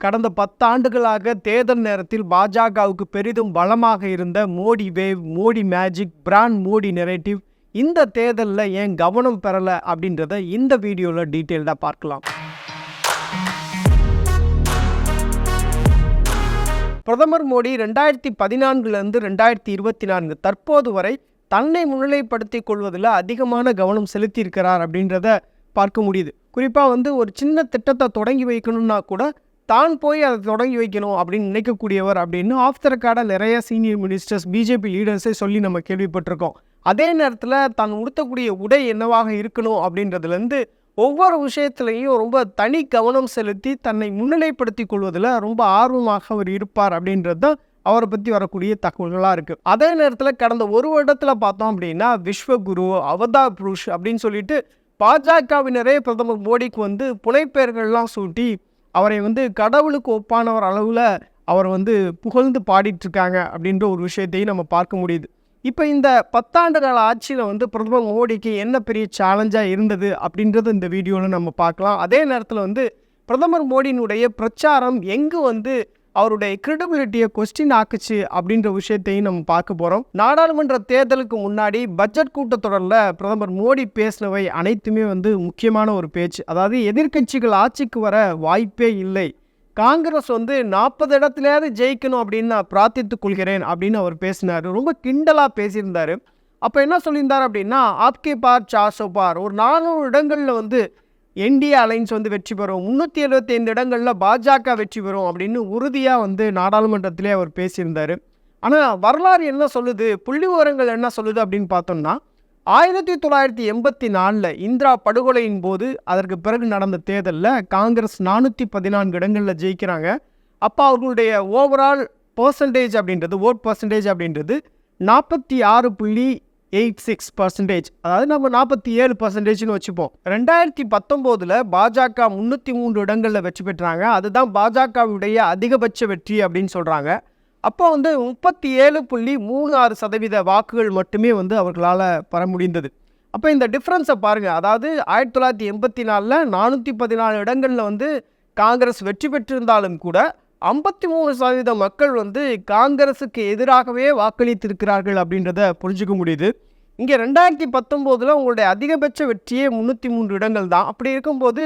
கடந்த பத்தாண்டுகளாக தேர்தல் நேரத்தில் பாஜகவுக்கு பெரிதும் பலமாக இருந்த Modi wave Modi magic brand Modi narrative இந்த தேர்தலில் ஏன் கவனம் பெறலை அப்படின்றத இந்த வீடியோவில் டீட்டெயில்டாக பார்க்கலாம். பிரதமர் மோடி ரெண்டாயிரத்தி பதினான்குலேருந்து ரெண்டாயிரத்தி இருபத்தி நான்கு தற்போது வரை தன்னை முன்னிலைப்படுத்திக் கொள்வதில் அதிகமான கவனம் செலுத்தியிருக்கிறார் அப்படின்றத பார்க்க முடியுது. குறிப்பாக வந்து ஒரு சின்ன திட்டத்தை தொடங்கி வைக்கணும்னா கூட தான் போய் அதை தொடங்கி வைக்கணும் அப்படின்னு நினைக்கக்கூடியவர் அப்படின்னு ஆஃப் த ரெக்கார்டாக நிறைய சீனியர் மினிஸ்டர்ஸ் பிஜேபி லீடர்ஸே சொல்லி நம்ம கேள்விப்பட்டிருக்கோம். அதே நேரத்தில் தான் உடுத்தக்கூடிய உடை என்னவாக இருக்கணும் அப்படின்றதுலேருந்து ஒவ்வொரு விஷயத்துலையும் ரொம்ப தனி கவனம் செலுத்தி தன்னை முன்னிலைப்படுத்தி கொள்வதில் ரொம்ப ஆர்வமாக அவர் இருப்பார் அப்படின்றது தான் அவரை பற்றி வரக்கூடிய தகவல்களாக இருக்குது அதே நேரத்தில் கடந்த ஒரு வருடத்தில் பார்த்தோம் அப்படின்னா விஸ்வகுரு அவதார் புருஷ் அப்படின்னு சொல்லிட்டு பாஜகவினரே பிரதமர் மோடிக்கு வந்து புனைப்பெயர்கள்லாம் சூட்டி அவரை வந்து கடவுளுக்கு ஒப்பானவர் அளவில் அவர் வந்து புகழ்ந்து பாடிட்டுருக்காங்க அப்படின்ற ஒரு விஷயத்தையும் நம்ம பார்க்க முடியுது. இப்போ இந்த பத்தாண்டு கால ஆட்சியில் வந்து பிரதமர் மோடிக்கு என்ன பெரிய சேலஞ்சாக இருந்தது அப்படின்றது இந்த வீடியோவில் நம்ம பார்க்கலாம். அதே நேரத்தில் வந்து பிரதமர் மோடியினுடைய பிரச்சாரம் எங்கு வந்து அவருடைய கிரெடிபிலிட்டியை கொஸ்டின் ஆக்குச்சு அப்படின்ற விஷயத்தையும் நம்ம பார்க்க போகிறோம் நாடாளுமன்ற தேர்தலுக்கு முன்னாடி பட்ஜெட் கூட்டத்தொடரில் பிரதமர் மோடி பேசினவை அனைத்துமே வந்து முக்கியமான ஒரு பேச்சு. அதாவது எதிர்க்கட்சிகள் ஆட்சிக்கு வர வாய்ப்பே இல்லை. காங்கிரஸ் வந்து நாற்பது இடத்துலையாவது ஜெயிக்கணும் அப்படின்னு நான் பிரார்த்தித்துக் கொள்கிறேன் அப்படின்னு அவர் பேசினார். ரொம்ப கிண்டலாக பேசியிருந்தார். அப்போ என்ன சொல்லியிருந்தார் அப்படின்னா ஆப்கே பார் சாசோ பார். ஒரு நானூறு இடங்களில் வந்து என்டிஏ அலைன்ஸ் வந்து வெற்றி பெறும். முந்நூற்றி எழுபத்தைந்து இடங்களில் பாஜக வெற்றி பெறும் அப்படின்னு உறுதியாக வந்து நாடாளுமன்றத்திலே அவர் பேசியிருந்தார். ஆனால் வரலாறு என்ன சொல்லுது? புள்ளி விவரங்கள் என்ன சொல்லுது அப்படின்னு பார்த்தோம்னா ஆயிரத்தி தொள்ளாயிரத்தி எண்பத்தி நாலில் இந்திரா படுகொலையின் போது அதற்கு பிறகு நடந்த தேர்தலில் காங்கிரஸ் நானூற்றி பதினான்கு இடங்களில் ஜெயிக்கிறாங்க. அப்போ அவர்களுடைய ஓவரால் பர்சன்டேஜ் அப்படின்றது ஓட் பர்சன்டேஜ் அப்படின்றது நாற்பத்தி ஆறு புள்ளி எயிட் சிக்ஸ் பர்சன்டேஜ் அதாவது நம்ம நாற்பத்தி ஏழு பர்சன்டேஜ்னு வச்சுப்போம். ரெண்டாயிரத்தி பத்தொம்போதில் பாஜக முந்நூற்றி மூன்று இடங்களில் வெற்றி பெற்றாங்க. அதுதான் பாஜகவுடைய அதிகபட்ச வெற்றி அப்படின்னு சொல்கிறாங்க அப்போ வந்து முப்பத்தி ஏழு புள்ளி மூணு ஆறு சதவீத வாக்குகள் மட்டுமே வந்து அவர்களால் பெற முடிந்தது. அப்போ இந்த டிஃப்ரென்ஸை பாருங்கள் அதாவது ஆயிரத்தி தொள்ளாயிரத்தி எண்பத்தி நாலில் நானூற்றி பதினாலு இடங்களில் வந்து காங்கிரஸ் வெற்றி பெற்றிருந்தாலும் கூட ஐம்பத்தி மூணு சதவீத மக்கள் வந்து காங்கிரஸுக்கு எதிராகவே வாக்களித்திருக்கிறார்கள் அப்படின்றத புரிஞ்சுக்க முடியுது. இங்கே ரெண்டாயிரத்தி பத்தொம்போதில் உங்களுடைய அதிகபட்ச வெற்றியே முந்நூற்றி மூன்று இடங்கள் தான் அப்படி இருக்கும்போது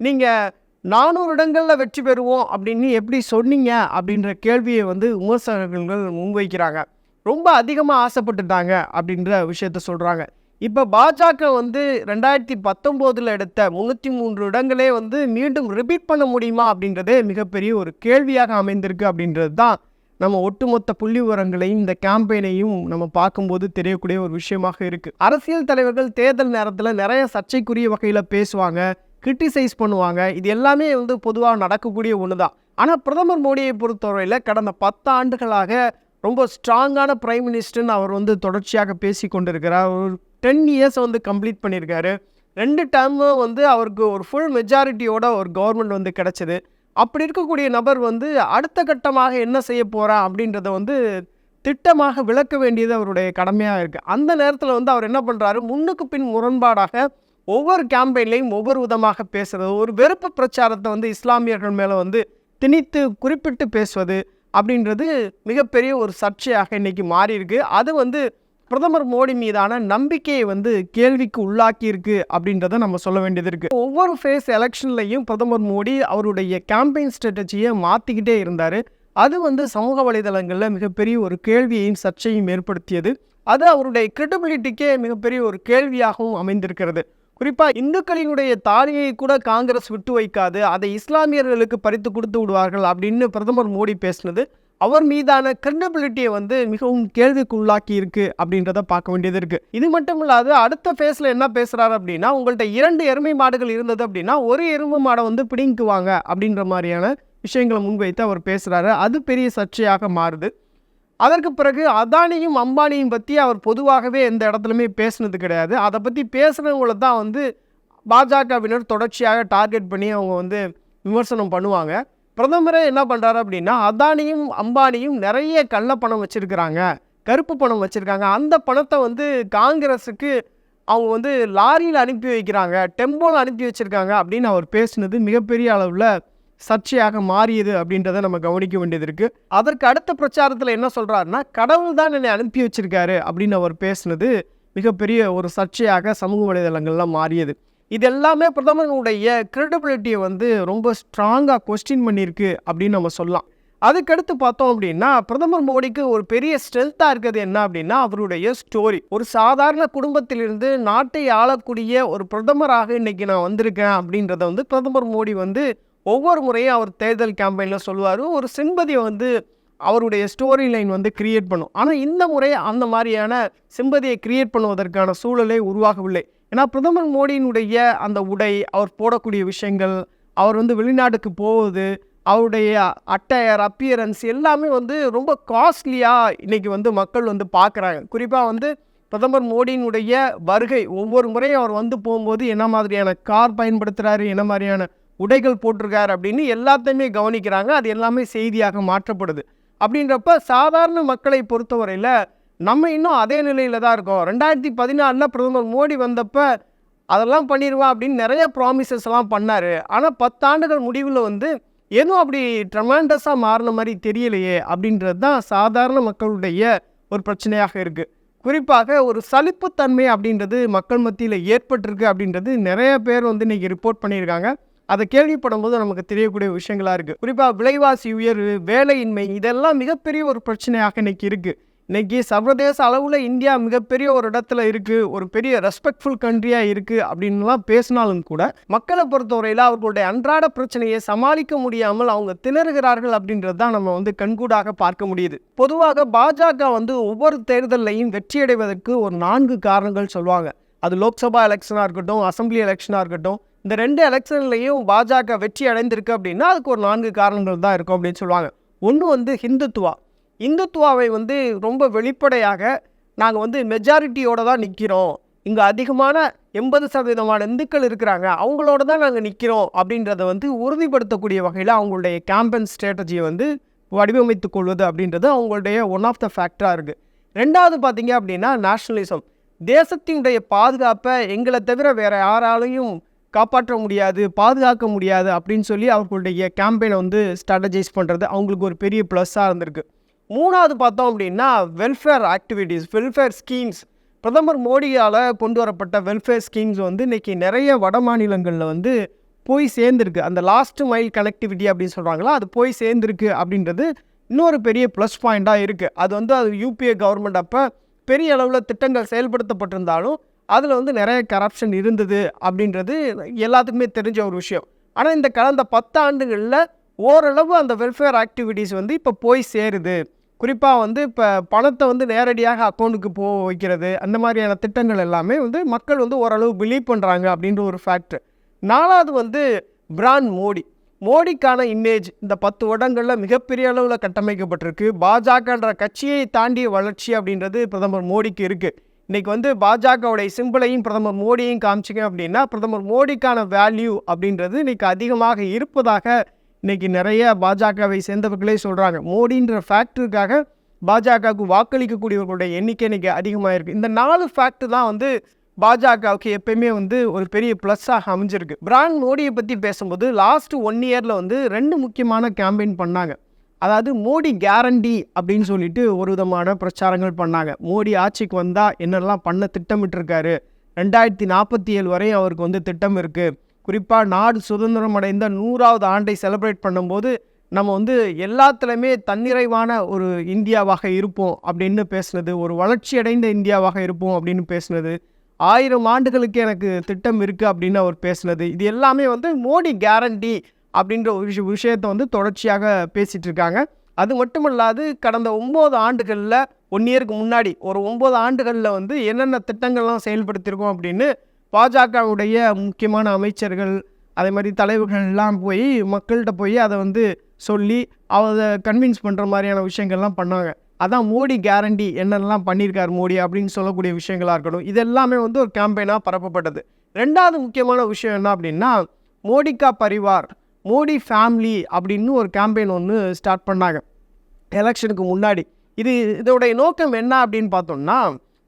நீங்கள் நானூறு இடங்களில் வெற்றி பெறுவோம் அப்படின்னு எப்படி சொன்னீங்க அப்படின்ற கேள்வியை வந்து விமர்சகர்கள் முன்வைக்கிறாங்க. ரொம்ப அதிகமாக ஆசைப்பட்டுட்டாங்க அப்படின்ற விஷயத்த சொல்கிறாங்க இப்போ பாஜக வந்து ரெண்டாயிரத்தி பத்தொம்போதில் எடுத்த முந்நூற்றி மூன்று இடங்களே வந்து மீண்டும் ரிப்பீட் பண்ண முடியுமா அப்படின்றதே மிகப்பெரிய ஒரு கேள்வியாக அமைந்திருக்கு அப்படின்றது தான் நம்ம ஒட்டுமொத்த புள்ளி விவரங்களையும் இந்த கேம்பெயினையும் நம்ம பார்க்கும்போது தெரியக்கூடிய ஒரு விஷயமாக இருக்குது அரசியல் தலைவர்கள் தேர்தல் நேரத்தில் நிறைய சர்ச்சைக்குரிய வகையில் பேசுவாங்க கிரிட்டிசைஸ் பண்ணுவாங்க. இது எல்லாமே வந்து பொதுவாக நடக்கக்கூடிய ஒன்று தான் ஆனால் பிரதமர் மோடியை பொறுத்தவரையில் கடந்த பத்து ஆண்டுகளாக ரொம்ப ஸ்ட்ராங்கான பிரைம் மினிஸ்டர்னு அவர் வந்து தொடர்ச்சியாக பேசி கொண்டிருக்கிறார். ஒரு டென் இயர்ஸ் வந்து கம்ப்ளீட் பண்ணியிருக்காரு. ரெண்டு டேர்மும் வந்து அவருக்கு ஒரு ஃபுல் மெஜாரிட்டியோட ஒரு கவர்மெண்ட் வந்து கிடச்சிது. அப்படி இருக்கக்கூடிய நபர் வந்து அடுத்த கட்டமாக என்ன செய்ய போகிறா அப்படின்றத வந்து திட்டமாக விளக்க வேண்டியது அவருடைய கடமையாக இருக்குது அந்த நேரத்தில் வந்து அவர் என்ன பண்ணுறாரு முன்னுக்கு பின் முரண்பாடாக ஒவ்வொரு கேம்பெயின்லையும் ஒவ்வொரு விதமாக பேசுகிறது ஒரு வெறுப்பு பிரச்சாரத்தை வந்து இஸ்லாமியர்கள் மேலே வந்து திணித்து குறிப்பிட்டு பேசுவது அப்படின்றது மிகப்பெரிய ஒரு சர்ச்சையாக இன்றைக்கி மாறியிருக்கு. அது வந்து பிரதமர் மோடி மீதான நம்பிக்கையை வந்து கேள்விக்கு உள்ளாக்கியிருக்கு அப்படின்றத நம்ம சொல்ல வேண்டியது இருக்குது ஒவ்வொரு ஃபேஸ் எலெக்ஷன்லையும் பிரதமர் மோடி அவருடைய கேம்பெயின் ஸ்ட்ராட்டஜியை மாற்றிக்கிட்டே இருந்தார். அது வந்து சமூக வலைதளங்களில் மிகப்பெரிய ஒரு கேள்வியையும் சர்ச்சையும் ஏற்படுத்தியது. அது அவருடைய கிரெடிபிலிட்டிக்கே மிகப்பெரிய ஒரு கேள்வியாகவும் அமைந்திருக்கிறது. குறிப்பாக இந்துக்களினுடைய தாலியை கூட காங்கிரஸ் விட்டு வைக்காது அதை இஸ்லாமியர்களுக்கு பறித்து கொடுத்து விடுவார்கள் அப்படின்னு பிரதமர் மோடி பேசினது. அவர் மீதான கிரெடிபிலிட்டியை வந்து மிகவும் கேள்விக்குள்ளாக்கி இருக்கு அப்படின்றத பார்க்க வேண்டியது இருக்கு. இது மட்டும் இல்லாது அடுத்த ஃபேஸில் என்ன பேசுறாரு அப்படின்னா உங்கள்கிட்ட இரண்டு எருமை மாடுகள் இருந்தது அப்படின்னா ஒரு எருமை மாடை வந்து பிடிங்குவாங்க அப்படின்ற மாதிரியான விஷயங்களை முன்வைத்து அவர் பேசுகிறாரு அது பெரிய சர்ச்சையாக மாறுது. அதற்கு பிறகு அதானியும் அம்பானியும் பற்றி அவர் பொதுவாகவே எந்த இடத்துலையுமே பேசுனது கிடையாது. அதை பற்றி பேசுகிறவங்கள தான் வந்து பாஜகவினர் தொடர்ச்சியாக டார்கெட் பண்ணி அவங்க வந்து விமர்சனம் பண்ணுவாங்க. பிரதமரே என்ன பண்ணுறாரு அப்படின்னா அதானியும் அம்பானியும் நிறைய கள்ள பணம் வச்சுருக்கிறாங்க கருப்பு பணம் வச்சுருக்காங்க. அந்த பணத்தை வந்து காங்கிரஸுக்கு அவங்க வந்து லாரியில் அனுப்பி வைக்கிறாங்க டெம்போவில் அனுப்பி வச்சுருக்காங்க அப்படின்னு அவர் பேசினது மிகப்பெரிய அளவில் சர்ச்சையாக மாறியது அப்படின்றத நம்ம கவனிக்க வேண்டியது இருக்குது அதற்கு அடுத்த பிரச்சாரத்தில் என்ன சொல்கிறாருன்னா கடவுள் தான் என்னை அனுப்பி வச்சுருக்காரு அப்படின்னு அவர் பேசுனது மிகப்பெரிய ஒரு சர்ச்சையாக சமூக வலைதளங்கள்லாம் மாறியது. இது எல்லாமே பிரதமருடைய கிரெடிபிலிட்டியை வந்து ரொம்ப ஸ்ட்ராங்காக கொஸ்டின் பண்ணியிருக்கு அப்படின்னு நம்ம சொல்லலாம். அதுக்கடுத்து பார்த்தோம் அப்படின்னா பிரதமர் மோடிக்கு ஒரு பெரிய ஸ்ட்ரென்த்தாக இருக்கிறது என்ன அப்படின்னா அவருடைய ஸ்டோரி ஒரு சாதாரண குடும்பத்திலிருந்து நாட்டை ஆளக்கூடிய ஒரு பிரதமராக இன்னைக்கு நான் வந்திருக்கேன் அப்படின்றத வந்து பிரதமர் மோடி வந்து ஒவ்வொரு முறையும் அவர் தேர்தல் கேம்பெயினில் சொல்லுவார். ஒரு சிம்பதியை வந்து அவருடைய ஸ்டோரி லைன் வந்து கிரியேட் பண்ணும். ஆனால் இந்த முறை அந்த மாதிரியான சிம்பதியை கிரியேட் பண்ணுவதற்கான சூழலே உருவாகவில்லை. ஏன்னா பிரதமர் மோடியினுடைய அந்த உடை அவர் போடக்கூடிய விஷயங்கள் அவர் வந்து வெளிநாட்டுக்கு போவது அவருடைய அட்டையர் அப்பியரன்ஸ் எல்லாமே வந்து ரொம்ப காஸ்ட்லியாக இன்றைக்கி வந்து மக்கள் வந்து பார்க்குறாங்க. குறிப்பாக வந்து பிரதமர் மோடியினுடைய வருகை ஒவ்வொரு முறையும் அவர் வந்து போகும்போது என்ன மாதிரியான கார் பயன்படுத்துகிறாரு என்ன மாதிரியான உடைகள் போட்டிருக்காரு அப்படின்னு எல்லாத்தையுமே கவனிக்கிறாங்க. அது எல்லாமே செய்தியாக மாற்றப்படுது. அப்படின்றப்ப சாதாரண மக்களை பொறுத்தவரையில் நம்ம இன்னும் அதே நிலையில் தான் இருக்கோம். ரெண்டாயிரத்தி பதினாலில் பிரதமர் மோடி வந்தப்போ அதெல்லாம் பண்ணிடுவா அப்படின்னு நிறைய ப்ராமிசஸ்லாம் பண்ணார். ஆனால் பத்தாண்டுகள் முடிவில் வந்து எதுவும் அப்படி ட்ரமாண்டஸாக மாறின மாதிரி தெரியலையே அப்படின்றது தான் சாதாரண மக்களுடைய ஒரு பிரச்சனையாக இருக்குது குறிப்பாக ஒரு சலிப்புத்தன்மை அப்படின்றது மக்கள் மத்தியில் ஏற்பட்டிருக்கு அப்படின்றது நிறைய பேர் வந்து இன்றைக்கி ரிப்போர்ட் பண்ணியிருக்காங்க. அதை கேள்விப்படும் போது நமக்கு தெரியக்கூடிய விஷயங்களாக இருக்குது குறிப்பாக விலைவாசி உயர்வு வேலையின்மை இதெல்லாம் மிகப்பெரிய ஒரு பிரச்சனையாக இன்னைக்கு இருக்குது இன்றைக்கி சர்வதேச அளவில் இந்தியா மிகப்பெரிய ஒரு இடத்துல இருக்குது ஒரு பெரிய ரெஸ்பெக்ட்ஃபுல் கண்ட்ரியாக இருக்குது அப்படின்லாம் பேசினாலும் கூட மக்களை பொறுத்தவரையில் அவர்களுடைய அன்றாட பிரச்சனையை சமாளிக்க முடியாமல் அவங்க திணறுகிறார்கள் அப்படின்றது தான் நம்ம வந்து கண்கூடாக பார்க்க முடியுது. பொதுவாக பாஜக வந்து ஒவ்வொரு தேர்தலையும் வெற்றியடைவதற்கு ஒரு நான்கு காரணங்கள் சொல்லுவாங்க. அது லோக்சபா எலெக்ஷனாக இருக்கட்டும் அசம்பிளி எலெக்ஷனாக இருக்கட்டும் இந்த ரெண்டு எலெக்ஷன்லையும் பாஜக வெற்றி அடைந்திருக்கு அப்படின்னா அதுக்கு ஒரு நான்கு காரணங்கள் தான் இருக்கும் அப்படின்னு சொல்லுவாங்க. ஒன்று வந்து ஹிந்துத்துவா. இந்துத்துவாவை வந்து ரொம்ப வெளிப்படையாக நாங்கள் வந்து மெஜாரிட்டியோடு தான் நிற்கிறோம் இங்கே அதிகமான எண்பது சதவீதமான இந்துக்கள் இருக்கிறாங்க. அவங்களோட தான் நாங்கள் நிற்கிறோம் அப்படின்றத வந்து உறுதிப்படுத்தக்கூடிய வகையில் அவங்களுடைய கேம்பெயின் ஸ்ட்ராட்டஜியை வந்து வடிவமைத்து கொள்வது அப்படின்றது அவங்களுடைய ஒன் ஆஃப் த ஃபேக்டராக இருக்குது ரெண்டாவது பார்த்தீங்க அப்படின்னா நேஷ்னலிசம் தேசத்தினுடைய பாதுகாப்பை எங்களை தவிர வேறு யாராலையும் காப்பாற்ற முடியாது பாதுகாக்க முடியாது அப்படின்னு சொல்லி அவர்களுடைய கேம்பெயினை வந்து ஸ்ட்ராட்டஜைஸ் பண்ணுறது அவங்களுக்கு ஒரு பெரிய ப்ளஸ்ஸாக இருந்திருக்கு. மூணாவது பார்த்தோம் அப்படின்னா வெல்ஃபேர் ஆக்டிவிட்டீஸ் வெல்ஃபேர் ஸ்கீம்ஸ் பிரதமர் மோடியால் கொண்டு வரப்பட்ட வெல்ஃபேர் ஸ்கீம்ஸ் வந்து இன்றைக்கி நிறைய வட மாநிலங்களில் வந்து போய் சேர்ந்துருக்கு. அந்த லாஸ்ட் மைல் கனெக்டிவிட்டி அப்படின்னு சொல்கிறாங்களா அது போய் சேர்ந்துருக்கு அப்படின்றது இன்னொரு பெரிய ப்ளஸ் பாயிண்ட்டாக இருக்குது அது வந்து அது யூபிஏ கவர்மெண்ட் அப்போ பெரிய அளவில் திட்டங்கள் செயல்படுத்தப்பட்டிருந்தாலும் அதில் வந்து நிறைய கரப்ஷன் இருந்தது அப்படின்றது எல்லாத்துக்குமே தெரிஞ்ச ஒரு விஷயம். ஆனால் இந்த கடந்த பத்தாண்டுகளில் ஓரளவு அந்த வெல்ஃபேர் ஆக்டிவிட்டீஸ் வந்து இப்போ போய் சேருது. குறிப்பாக வந்து இப்போ பணத்தை வந்து நேரடியாக அக்கௌண்ட்டுக்கு போக வைக்கிறது அந்த மாதிரியான திட்டங்கள் எல்லாமே வந்து மக்கள் வந்து ஓரளவு பிலீவ் பண்ணுறாங்க அப்படின்ற ஒரு ஃபேக்ட்ரு நாலாவது வந்து பிராண்ட் மோடி. மோடிக்கான இமேஜ் இந்த பத்து வருடங்களில் மிகப்பெரிய அளவில் கட்டமைக்கப்பட்டிருக்கு. பாஜகன்ற கட்சியை தாண்டிய வளர்ச்சி அப்படின்றது பிரதமர் மோடிக்கு இருக்குது இன்றைக்கி வந்து பாஜகவுடைய சிம்பிளையும் பிரதமர் மோடியையும் காமிச்சிங்க அப்படின்னா பிரதமர் மோடிக்கான வேல்யூ அப்படின்றது இன்றைக்கி அதிகமாக இருப்பதாக இன்றைக்கி நிறைய பாஜகவை சேர்ந்தவர்களே சொல்கிறாங்க மோடின்ற ஃபேக்டருக்காக பாஜகவுக்கு வாக்களிக்கக்கூடியவர்களுடைய எண்ணிக்கை இன்றைக்கி அதிகமாக இருக்குது இந்த நாலு ஃபேக்டர் தான் வந்து பாஜகவுக்கு எப்பயுமே வந்து ஒரு பெரிய ப்ளஸ்ஸாக அமைஞ்சிருக்கு. பிராண்ட் மோடியை பற்றி பேசும்போது லாஸ்ட் ஒன் இயரில் வந்து ரெண்டு முக்கியமான கேம்பெயின் பண்ணாங்க. அதாவது மோடி கேரண்டி அப்படின்னு சொல்லிட்டு ஒரு விதமான பிரச்சாரங்கள் பண்ணாங்க. மோடி ஆட்சிக்கு வந்தால் என்னெல்லாம் பண்ண திட்டமிட்டிருக்காரு? ரெண்டாயிரத்தி நாற்பத்தி ஏழு வரையும் அவருக்கு வந்து திட்டம் இருக்குது குறிப்பாக நாடு சுதந்திரம் அடைந்த நூறாவது ஆண்டை செலிப்ரேட் பண்ணும்போது நம்ம வந்து எல்லாத்துலேயுமே தன்னிறைவான ஒரு இந்தியாவாக இருப்போம் அப்படின்னு பேசுனது ஒரு வளர்ச்சி அடைந்த இந்தியாவாக இருப்போம் அப்படின்னு பேசுனது ஆயிரம் ஆண்டுகளுக்கு எனக்கு திட்டம் இருக்குது அப்படின்னு அவர் பேசுனது இது எல்லாமே வந்து மோடி கேரண்டி அப்படின்ற ஒரு விஷய விஷயத்தை வந்து தொடர்ச்சியாக பேசிகிட்டு இருக்காங்க. அது மட்டும் இல்லாது கடந்த ஒம்பது ஆண்டுகளில் ஒன் இயருக்கு முன்னாடி ஒரு ஒம்பது ஆண்டுகளில் வந்து என்னென்ன திட்டங்கள்லாம் செயல்படுத்தியிருக்கோம் அப்படின்னு பாஜகவுடைய முக்கியமான அமைச்சர்கள் அதே மாதிரி தலைவர்கள் எல்லாம் போய் மக்கள்கிட்ட போய் அதை வந்து சொல்லி அதை கன்வின்ஸ் பண்ணுற மாதிரியான விஷயங்கள்லாம் பண்ணாங்க. அதான் மோடி கேரண்டி என்னெல்லாம் பண்ணியிருக்கார் மோடி அப்படின்னு சொல்லக்கூடிய விஷயங்களாக இருக்கட்டும் இது எல்லாமே வந்து ஒரு கேம்பெயினாக பரப்பப்பட்டது. ரெண்டாவது முக்கியமான விஷயம் என்ன அப்படின்னா மோடிகா பரிவார் மோடி ஃபேமிலி அப்படின்னு ஒரு கேம்பெயின் ஒன்று ஸ்டார்ட் பண்ணாங்க. எலெக்ஷனுக்கு முன்னாடி. இது இதோடைய நோக்கம் என்ன அப்படின்னு பார்த்தோம்னா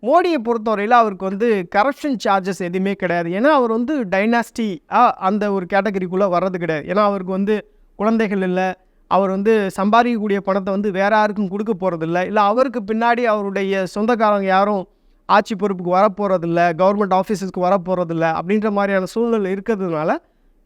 மோடியை பொறுத்தவரையில் அவருக்கு வந்து கரப்ஷன் சார்ஜஸ் எதுவுமே கிடையாது. ஏன்னா அவர் வந்து டைனாஸ்டி அந்த ஒரு கேட்டகரிக்குள்ளே வர்றது கிடையாது. ஏன்னா அவருக்கு வந்து குழந்தைகள் இல்லை. அவர் வந்து சம்பாதிக்கக்கூடிய பணத்தை வந்து வேற யாருக்கும் கொடுக்க போகிறதில்ல இல்லை அவருக்கு பின்னாடி அவருடைய சொந்தக்காரங்க யாரும் ஆட்சி பொறுப்புக்கு வரப்போகிறதில்ல கவர்மெண்ட் ஆஃபீஸஸ்க்கு வரப்போகிறதில்ல அப்படின்ற மாதிரியான சூழ்நிலை இருக்கிறதுனால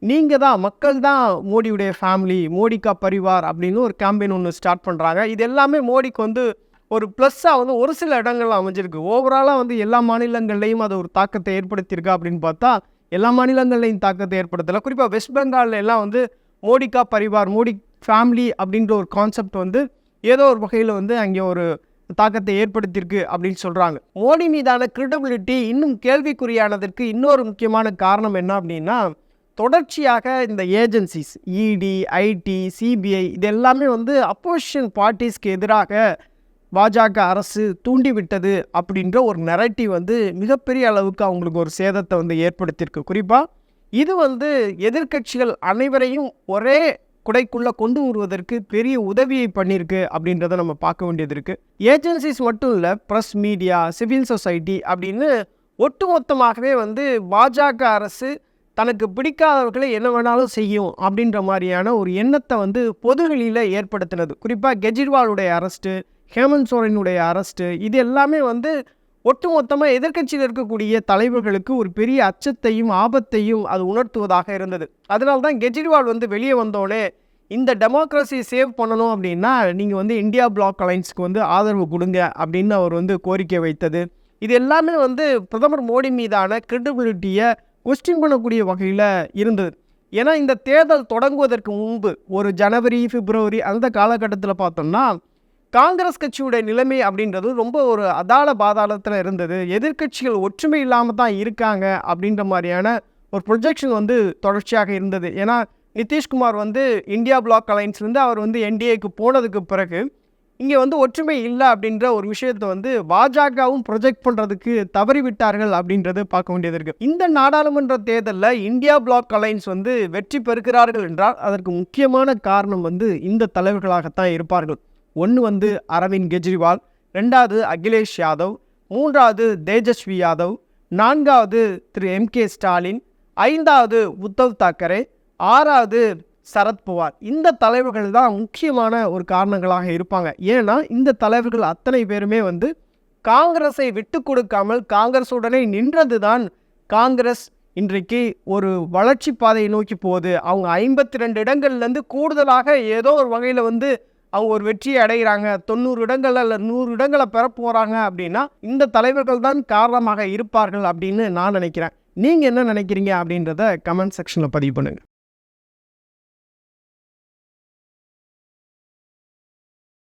நீங்கள் தான் மக்கள் தான் மோடியுடைய ஃபேமிலி மோடிக்கா பரிவார் அப்படின்னு ஒரு கேம்பெயின் ஒன்று ஸ்டார்ட் பண்ணுறாங்க இது எல்லாமே மோடிக்கு வந்து ஒரு ப்ளஸ்ஸாக வந்து ஒரு சில இடங்கள்ல அமைஞ்சிருக்கு. ஓவராலாக வந்து எல்லா மாநிலங்கள்லையும் அது ஒரு தாக்கத்தை ஏற்படுத்தியிருக்கா அப்படின்னு பார்த்தா எல்லா மாநிலங்கள்லையும் தாக்கத்தை ஏற்படுத்தலை. குறிப்பாக வெஸ்ட் பெங்கால்ல எல்லாம் வந்து மோடிக்கா பரிவார் மோடி ஃபேமிலி அப்படின்ற ஒரு கான்செப்ட் வந்து ஏதோ ஒரு வகையில் வந்து அங்கே ஒரு தாக்கத்தை ஏற்படுத்தியிருக்கு அப்படின்னு சொல்கிறாங்க மோடி மீதான கிரெடிபிலிட்டி இன்னும் கேள்விக்குறியானதற்கு இன்னொரு முக்கியமான காரணம் என்ன அப்படின்னா தொடர்ச்சியாக இந்த ஏஜென்சிஸ் இடி ஐடி சிபிஐ இது எல்லாமே வந்து அப்போசிஷன் பார்ட்டிஸ்க்கு எதிராக பாஜக அரசு தூண்டிவிட்டது அப்படின்ற ஒரு நெரட்டிவ் வந்து மிகப்பெரிய அளவுக்கு அவங்களுக்கு ஒரு சேதத்தை வந்து ஏற்படுத்தியிருக்கு. குறிப்பாக இது வந்து எதிர்க்கட்சிகள் அனைவரையும் ஒரே குடைக்குள்ளே கொண்டு வருவதற்கு பெரிய உதவியை பண்ணியிருக்கு அப்படின்றத நம்ம பார்க்க வேண்டியது இருக்குது ஏஜென்சிஸ் மட்டும் இல்லை ப்ரெஸ் மீடியா சிவில் சொசைட்டி அப்படின்னு ஒட்டுமொத்தமாகவே வந்து பாஜக அரசு தனக்கு பிடிக்காதவர்களை என்ன வேணாலும் செய்யும் அப்படின்ற மாதிரியான ஒரு எண்ணத்தை வந்து பொதுவெளியில் ஏற்படுத்தினது. குறிப்பாக கெஜ்ரிவாலுடைய அரெஸ்ட்டு ஹேமந்த் சோரனுடைய அரெஸ்ட்டு இது எல்லாமே வந்து ஒட்டுமொத்தமாக எதிர்க்கட்சியில் இருக்கக்கூடிய தலைவர்களுக்கு ஒரு பெரிய அச்சத்தையும் ஆபத்தையும் அது உணர்த்துவதாக இருந்தது. அதனால தான் கெஜ்ரிவால் வந்து வெளியே வந்தோடனே இந்த டெமோக்ரஸியை சேவ் பண்ணணும் அப்படின்னா நீங்கள் வந்து இந்தியா பிளாக் அலைன்ஸ்க்கு வந்து ஆதரவு கொடுங்க அப்படின்னு அவர் வந்து கோரிக்கை வைத்தது. இது எல்லாமே வந்து பிரதமர் மோடி மீதான கிரெடிபிலிட்டியை கொஸ்டின் பண்ணக்கூடிய வகையில் இருந்தது. ஏன்னா இந்த தேர்தல் தொடங்குவதற்கு முன்பு ஒரு ஜனவரி பிப்ரவரி அந்த காலகட்டத்தில் பார்த்தோம்னா காங்கிரஸ் கட்சியுடைய நிலைமை அப்படின்றது ரொம்ப ஒரு அதாள பாதாளத்தில் இருந்தது. எதிர்க்கட்சிகள் ஒற்றுமை இல்லாமல் தான் இருக்காங்க அப்படின்ற மாதிரியான ஒரு ப்ரொஜெக்ஷன் வந்து தொடர்ச்சியாக இருந்தது. ஏன்னா நிதிஷ்குமார் வந்து இந்தியா பிளாக் அலைன்ஸ்லேருந்து அவர் வந்து என்டிஏக்கு போனதுக்கு பிறகு இங்கே வந்து ஒற்றுமை இல்லை அப்படின்ற ஒரு விஷயத்தை வந்து பாஜகவும் ப்ரொஜெக்ட் பண்ணுறதுக்கு தவறிவிட்டார்கள் அப்படின்றது பார்க்க வேண்டியது இருக்குது இந்த நாடாளுமன்ற தேர்தலில் இந்தியா பிளாக் அலைன்ஸ் வந்து வெற்றி பெறுகிறார்கள் என்றால் அதற்கு முக்கியமான காரணம் வந்து இந்த தலைவர்களாகத்தான் இருப்பார்கள். ஒன்று வந்து அரவிந்த் கெஜ்ரிவால் ரெண்டாவது அகிலேஷ் யாதவ் மூன்றாவது தேஜஸ்வி யாதவ் நான்காவது திரு எம் கே ஸ்டாலின் ஐந்தாவது உத்தவ் தாக்கரே ஆறாவது சரத்பவார் இந்த தலைவர்கள் தான் முக்கியமான ஒரு காரணங்களாக இருப்பாங்க. ஏன்னா இந்த தலைவர்கள் அத்தனை பேருமே வந்து காங்கிரஸை விட்டு கொடுக்காமல் காங்கிரஸுடனே நின்றது தான் காங்கிரஸ். இன்றைக்கு ஒரு வளர்ச்சி பாதையை நோக்கி போகுது. அவங்க ஐம்பத்தி ரெண்டு இடங்கள்லேருந்து கூடுதலாக ஏதோ ஒரு வகையில் வந்து அவங்க ஒரு வெற்றியை அடைகிறாங்க. தொண்ணூறு இடங்கள் அல்ல நூறு இடங்களை பெற போகிறாங்க அப்படின்னா இந்த தலைவர்கள் தான் காரணமாக இருப்பார்கள் அப்படின்னு நான் நினைக்கிறேன். நீங்கள் என்ன நினைக்கிறீங்க அப்படின்றத கமெண்ட் செக்ஷனில் பதிவு பண்ணுங்கள்